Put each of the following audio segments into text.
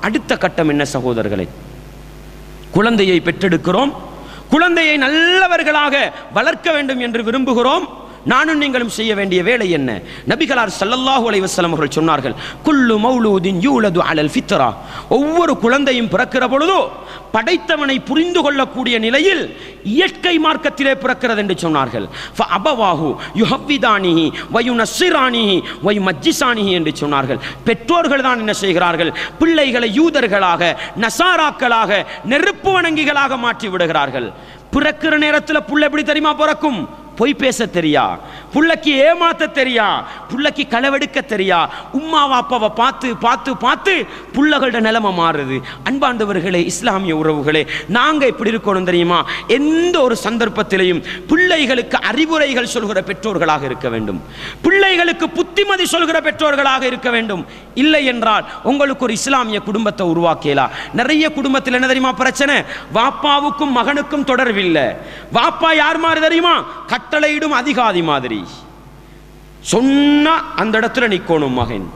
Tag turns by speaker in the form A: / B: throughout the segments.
A: அடுத்த கட்டம் என்ன சகோதரர்களே? குழந்தையை பெற்றெடுக்கிறோம். குழந்தையை நல்லவர்களாக வளர்க்க வேண்டும் என்று விரும்புகிறோம். நானும் நீங்களும் செய்ய வேண்டிய வேலை என்ன? நபிகளார் சல்லல்லாஹு அலைவசலம் அவர்கள் சொன்னார்கள் குல்லு மௌலூதின் யூலது அலல் ஃபித்ரா. ஒவ்வொரு குழந்தையும் பிறக்கிற பொழுதோ படைத்தவனை புரிந்து கொள்ளக்கூடிய நிலையில் இயற்கை மார்க்கத்திலே பிறக்கிறது என்று சொன்னார்கள். அபவாஹு யுஹவ்விதானிஹி வயுனஸ்ஸிரானிஹி வயுமஜ்ஜிசானிஹி என்று சொன்னார்கள். பெற்றோர்கள் தான் என்ன செய்கிறார்கள்? பிள்ளைகளை யூதர்களாக நசாராக்களாக நெருப்பு வணங்கிகளாக மாற்றி விடுகிறார்கள். பிறக்கிற நேரத்தில் புள்ள எப்படி தெரியுமா பிறக்கும்? பொய் பேச தெரியா? புள்ளைக்கு ஏமாத்த தெரியா? புள்ளைக்கு களவெடுக்க தெரியா? உம்மா அப்பாவை பார்த்து பார்த்து பார்த்து புள்ளகளோட நிலைமை மாறுது. அன்பாண்டவர்களே இஸ்லாமிய உறவுகளே நாங்கள் எப்படி இருக்கணும் தெரியுமா? எந்த ஒரு சந்தர்ப்பத்திலையும் பிள்ளைகளுக்கு அறிவுரைகள் சொல்கிற பெற்றோர்களாக இருக்க வேண்டும். பிள்ளைகளுக்கு புத்திமதி சொல்கிற பெற்றோர்களாக இருக்க வேண்டும். இல்லை என்றால் உங்களுக்கு ஒரு இஸ்லாமிய குடும்பத்தை உருவாக்கலாம் நிறைய குடும்பத்தில் என்ன தெரியுமா பிரச்சனை? வாப்பாவுக்கும் மகனுக்கும் தொடர்பில்லை. வாப்பா யார் மாதிரி தெரியுமா? கட்டளையிடும் அதிகாரி மாதிரி. சொன்னா அந்த இடத்துல நிக்கணும் மகன்.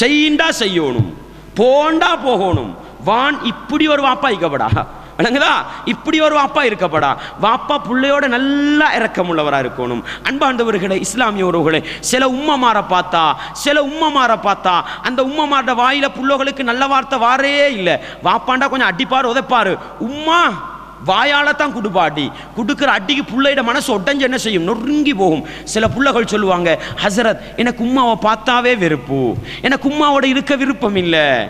A: செய்யண்டா செய்யணும். போண்டா போகணும். வான் இப்படி ஒரு வாப்பா இக்கப்படா விளங்குதா? இப்படி ஒரு வாப்பா இருக்கப்படா வாப்பா பிள்ளையோட நல்லா இறக்கமுள்ளவராக இருக்கணும். அன்பாண்டவர்களே இஸ்லாமிய உறவுகளே சில உம்மமாரை பார்த்தா சில உம்மமாரை பார்த்தா அந்த உம்மமாரோட வாயில புள்ளோகளுக்கு நல்ல வார்த்தை வாரே இல்லை. வாப்பாண்டா கொஞ்சம் அடிப்பார் உதைப்பாரு. உம்மா வாயால தான் குடுபாடி. குடுக்கிற அடிக்கு பிள்ளையிட மனசு ஒட்டஞ்சு என்ன செய்யும்? நொறுங்கி போகும். சில புள்ளைகள் சொல்லுவாங்க ஹசரத் எனக்கு உம்மாவை பார்த்தாவே வெறுப்பு. எனக்கு உம்மாவோட இருக்க விருப்பம் இல்லை.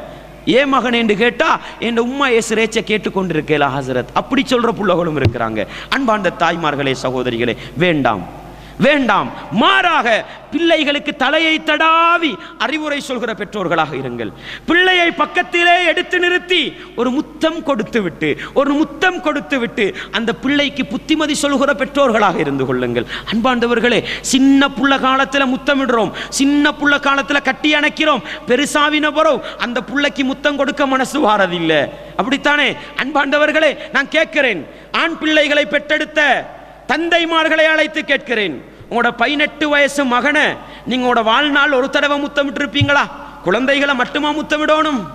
A: ஏ மகன்? என்று கேட்டா என் உம்மா ஏசு ரேச்ச கேட்டுக்கொண்டிருக்கேலா ஹசரத். அப்படி சொல்ற பிள்ளைகளும் இருக்கிறாங்க. அன்பார்ந்த தாய்மார்களே சகோதரிகளே வேண்டாம். வேண்டாம். மாறாக பிள்ளைகளுக்கு தலையை தடாவி அறிவுரை சொல்கிற பெற்றோர்களாக இருங்கள். பிள்ளையை பக்கத்திலே எடுத்து நிறுத்தி ஒரு முத்தம் கொடுத்து விட்டு ஒரு முத்தம் கொடுத்து விட்டு அந்த பிள்ளைக்கு புத்திமதி சொல்கிற பெற்றோர்களாக இருந்து கொள்ளுங்கள். அன்பாண்டவர்களே சின்ன புள்ள காலத்தில் முத்தமிடுறோம். சின்ன புள்ள காலத்தில் கட்டி அணைக்கிறோம். பெருசாவின பிறகு அந்த புள்ளைக்கு முத்தம் கொடுக்க மனசு வாரதில்லை. அப்படித்தானே? அன்பாண்டவர்களே நான் கேட்கிறேன். ஆண் பிள்ளைகளை பெற்றெடுத்த தந்தைமார்களை அழைத்து கேட்கிறேன். உங்களோட பதினெட்டு வயசு மகனை நீங்களோட உங்களோட வாழ்நாள் ஒரு தடவை முத்தமிட்டு இருப்பீங்களா குழந்தைகளை மட்டுமா முத்தமிடணும்?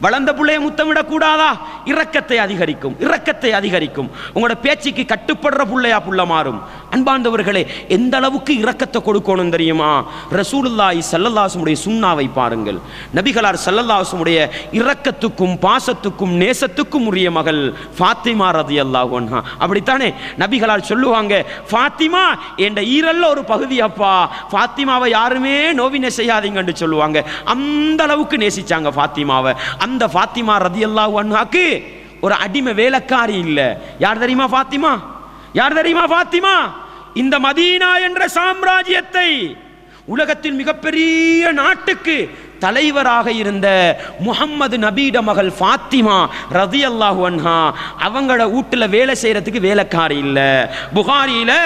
A: வளர்ந்த பிள்ளைய முத்தமிடக்கூடாதா? இரக்கத்தை அதிகரிக்கும் இரக்கத்தை அதிகரிக்கும். உங்களோட பேச்சுக்கு கட்டுப்படுற புள்ளையா புள்ள மாறும். அன்பாண்டவர்களே எந்த அளவுக்கு இரக்கத்தை கொடுக்கணும் தெரியுமா? ரசூலுல்லாய் சல்லல்லாசமுடைய சுண்ணாவை பாருங்கள். நபிகளார் சல்லல்லாசமுடைய இரக்கத்துக்கும் பாசத்துக்கும் நேசத்துக்கும் உரிய மகள் ஃபாத்திமா ரதியல்லாஹு அன்ஹா. அப்படித்தானே? நபிகளார் சொல்லுவாங்க ஃபாத்திமா என்ற ஈரல்ல ஒரு பகுதி அப்பா. ஃபாத்திமாவை யாருமே நோவினை செய்யாதீங்கன்னு சொல்லுவாங்க. அந்த அளவுக்கு நேசிச்சாங்க ஃபாத்திமாவை. அந்த ஃபாத்திமா ரதி அன்ஹாக்கு ஒரு அடிமை வேலைக்காரி இல்லை. யார் தெரியுமா ஃபாத்திமா? யார் தெரியுமா ஃபாத்திமா? இந்த மதீனா என்ற சாம்ராஜ்யத்தை உலகத்தின் மிகப்பெரிய நாட்டுக்கு தலைவராக இருந்த முகம்மது நபீட மகள் ஃபாத்திமா ரதி அல்லாஹு அன்ஹா அவங்கள வீட்டில் வேலை செய்கிறதுக்கு வேலைக்காரி இல்லை. புகாரியில்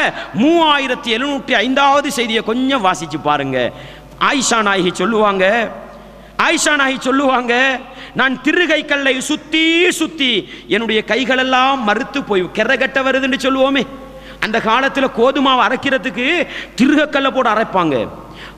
A: மூவாயிரத்தி எழுநூற்றி ஐந்தாவது செய்தியை கொஞ்சம் வாசிச்சு பாருங்க. ஆயிஷா நாயகி சொல்லுவாங்க ஆயிஷா நாயகி சொல்லுவாங்க நான் திருகை கல்லை சுற்றி சுற்றி என்னுடைய கைகளெல்லாம் மறுத்து போய் கெரகட்ட வருதுன்னு சொல்லுவோமே. அந்த காலத்தில் கோதுமாவை அரைக்கிறதுக்கு திருகக்கல்லை போட்டு அரைப்பாங்க.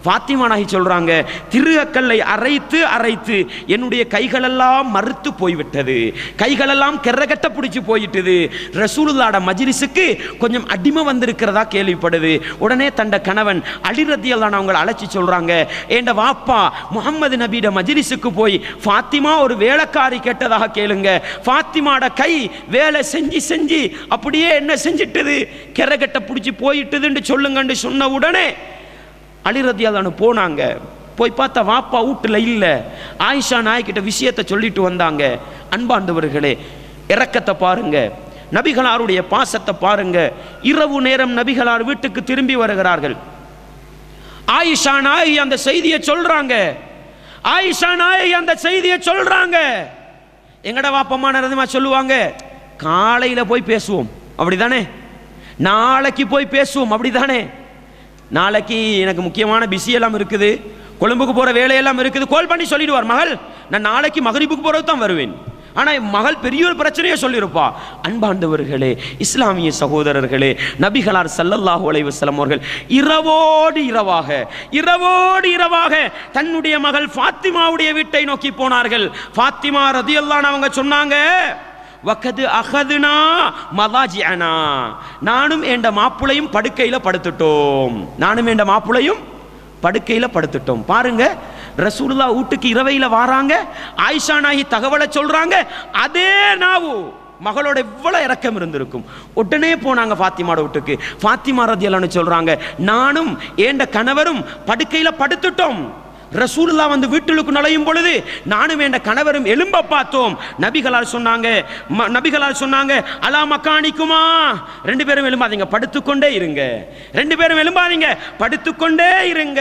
A: ஃபாத்திமா நாகி சொல்கிறாங்க திருகக்கல்லை அரைத்து அரைத்து. என்னுடைய கைகளெல்லாம் மறுத்து போய்விட்டது. கைகளெல்லாம் கெரகட்ட பிடிச்சி போயிட்டது. ரசூலுல்லாட மஜிரிஸுக்கு கொஞ்சம் அடிமை வந்திருக்கிறதா கேள்விப்படுது. உடனே தண்ட கணவன் அலிரத்தியெல்லாம் அவங்களை அழைச்சி சொல்கிறாங்க ஏண்ட வாப்பா முகமது நபியிட மஜிரிஸுக்கு போய் ஃபாத்திமா ஒரு வேலைக்காரி கேட்டதாக கேளுங்க. ஃபாத்திமாட கை வேலை செஞ்சு செஞ்சு அப்படியே என்ன செஞ்சிட்டது? கெரகட்ட பிடிச்சி போயிட்டதுன்னு சொல்லுங்கன்னு சொன்ன உடனே அலிரத்தியாதானு போனாங்க. போய் பார்த்தா வாப்பா வீட்டில் இல்லை. ஆயிஷா நாய்கிட்ட விஷயத்தை சொல்லிட்டு வந்தாங்க. அன்பாண்டவர்களே இறக்கத்தை பாருங்க. நபிகளாருடைய பாசத்தை பாருங்க. இரவு நேரம் நபிகளார் வீட்டுக்கு திரும்பி வருகிறார்கள். ஆயிஷா நாயகி அந்த செய்தியை சொல்றாங்க. ஆயிஷா நாயகி அந்த செய்தியை சொல்றாங்க. எங்கட வாப்பம்மா நிறந்தமா சொல்லுவாங்க காலையில் போய் பேசுவோம். அப்படிதானே? நாளைக்கு போய் பேசுவோம். அப்படிதானே? நாளைக்கு எனக்கு முக்கியமான பிஸி எல்லாம் இருக்குது. கொழும்புக்கு போகிற வேலையெல்லாம் இருக்குது. கால் பண்ணி சொல்லிடுவார் மகள் நான் நாளைக்கு மகரிப்புக்கு போகிறது தான் வருவேன். ஆனால் மகள் பெரிய ஒரு பிரச்சனையை சொல்லியிருப்பா. அன்பாண்டவர்களே இஸ்லாமிய சகோதரர்களே நபிகளார் சல்லல்லாஹு அலைவசலம் அவர்கள் இரவோடு இரவாக இரவோடு இரவாக தன்னுடைய மகள் ஃபாத்திமாவுடைய வீட்டை நோக்கி போனார்கள். ஃபாத்திமா ரதியல்லான்னு அவங்க சொன்னாங்க. வக்கது அகதுனா மலாஜிஅனா நானும் என் மாப்பிளையும் படுக்கையில் படுத்துட்டோம். நானும் என்ற மாப்பிளையும் படுக்கையில் படுத்துட்டோம். பாருங்க ரசூலுல்லா வீட்டுக்கு இரவையில் வாராங்க ஆயிஷா நாயி தகவலை சொல்கிறாங்க அதே நாவு மகளோட எவ்வளோ இறக்கம் இருந்திருக்கும். உடனே போனாங்க ஃபாத்திமாட வீட்டுக்கு. ஃபாத்திமா ரதியல்லான்னு சொல்கிறாங்க நானும் ஏண்ட கணவரும் படுக்கையில் படுத்துட்டோம். ரசூலுல்லா வந்து வீட்டுக்கு நுழையும் பொழுது நானும் என்ற கணவரும் எலும்ப பார்த்தோம். நபிகளால் சொன்னாங்க ம- நபிகளால் சொன்னாங்க அலா மக்கானிக்குமா ரெண்டு பேரும் எலும்பாதீங்க படுத்துக்கொண்டே இருங்க. ரெண்டு பேரும் எழும்பாதீங்க படுத்துக்கொண்டே இருங்க.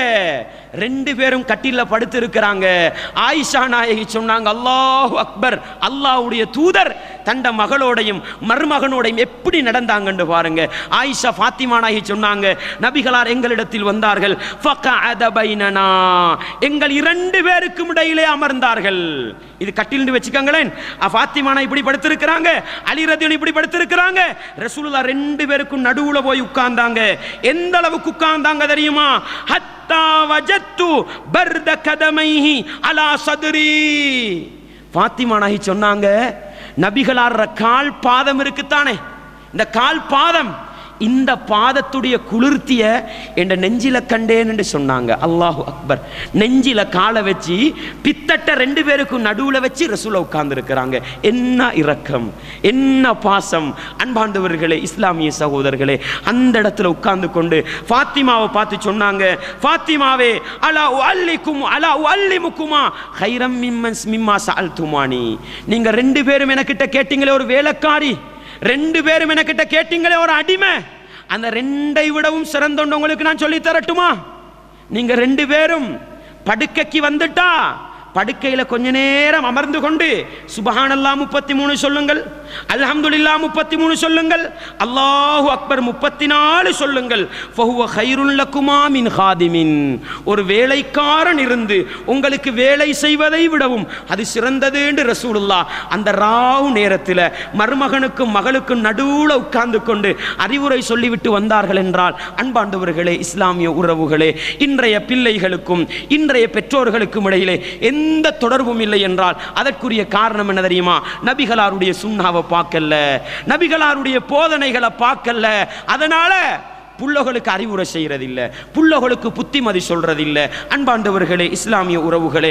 A: ரெண்டு பேரும் கட்டில படுத்து இருக்கிறாங்க ஆயிஷா நாயகி சொன்னாங்க அல்லாஹ் அக்பர் அல்லாஹ்வுடைய தூதர் தண்ட மகளோடையும் மருமகனோடையும் எப்படி நடந்தாங்கன்னு பாருங்க. ஆயிஷா ஃபாத்திமா நாயகி சொன்னாங்க நபிகளார் எங்களிடத்தில் வந்தார்கள். பைனனா. எங்கள் இரண்டு பேருக்கும் இடையிலே அமர்ந்தார்கள். இது கட்டில் வச்சுக்கோங்களேன். ஃபாத்திமானா இப்படி படுத்திருக்கிறாங்க அலிரதியன் இப்படி படுத்திருக்கிறாங்க. ரசூலுல்லா ரெண்டு பேருக்கும் நடுவுல போய் உட்கார்ந்தாங்க. எந்த அளவுக்கு உட்கார்ந்தாங்க தெரியுமா? ஹத்தா வஜத்து பர்த கதமைஹி அலா சதுரி ஃபாத்திமா நாயகி சொன்னாங்க நபிகளார் கால் பாதம் இருக்குத்தானே? இந்த கால் பாதம் இந்த பாதத்துடைய குளிர்த்திய என் நெஞ்சில கண்டேன் என்று சொன்னாங்க. அல்லாஹு அக்பர். நெஞ்சில காலை வச்சு பித்தட்ட ரெண்டு பேருக்கும் நடுவுல வச்சு ரசூல உட்கார்ந்து இருக்கிறாங்க என்ன இரக்கம்? என்ன பாசம்? அன்பாண்டவர்களே இஸ்லாமிய சகோதரர்களே அந்த இடத்துல உட்கார்ந்து கொண்டு ஃபாத்திமாவை பார்த்து சொன்னாங்க. ஃபாத்திமாவே அலா அல்லிக்கும் அலா அல்லிமுக்குமா ஹைரம் மிம்மன் மிம்மா சால் துமானி நீங்க ரெண்டு பேரும் எனக்கிட்ட கேட்டீங்களே ஒரு வேலைக்காரி. ரெண்டு பேரும் எனக்கிட்ட கேட்டீங்களே ஒரு அடிமை. அந்த ரெண்டை விடவும் சிறந்தொண்டு உங்களுக்கு நான் சொல்லி தரட்டுமா? நீங்க ரெண்டு பேரும் படுக்கைக்கு வந்துட்டா படுக்கையில் கொஞ்ச நேரம் அமர்ந்து கொண்டு சுபஹானல்லா முப்பத்தி மூணு சொல்லுங்கள் அல்ஹம்துலில்லா முப்பத்தி மூணு சொல்லுங்கள் அல்லாஹு அக்பர் முப்பத்தி நாலு சொல்லுங்கள் ஃபஹுவ கைருல் மின் ஹாதிமின். ஒரு வேலைக்காரன் இருந்து உங்களுக்கு வேலை செய்வதை விடவும் அது சிறந்தது என்று ரசூலுல்லா அந்த ராவ் நேரத்தில் மருமகனுக்கும் மகளுக்கும் நடுவில் உட்கார்ந்து கொண்டு அறிவுரை சொல்லிவிட்டு வந்தார்கள் என்றால் அன்பாண்டவர்களே இஸ்லாமிய உறவுகளே இன்றைய பிள்ளைகளுக்கும் இன்றைய பெற்றோர்களுக்கும் இடையிலே எந்த எந்த தொடர்பும் இல்லை என்றால் அதற்குரிய காரணம் என்ன தெரியுமா? நபிகளாருடைய சுண்ணாவை பார்க்கல. நபிகளாருடைய போதனைகளை பார்க்கல. அதனால புள்ளகளுக்கு அறிவுரை செய்யறதில்லை. புள்ளகளுக்கு புத்திமதி சொல்றதில்லை. அன்பாண்டவர்களே இஸ்லாமிய உறவுகளே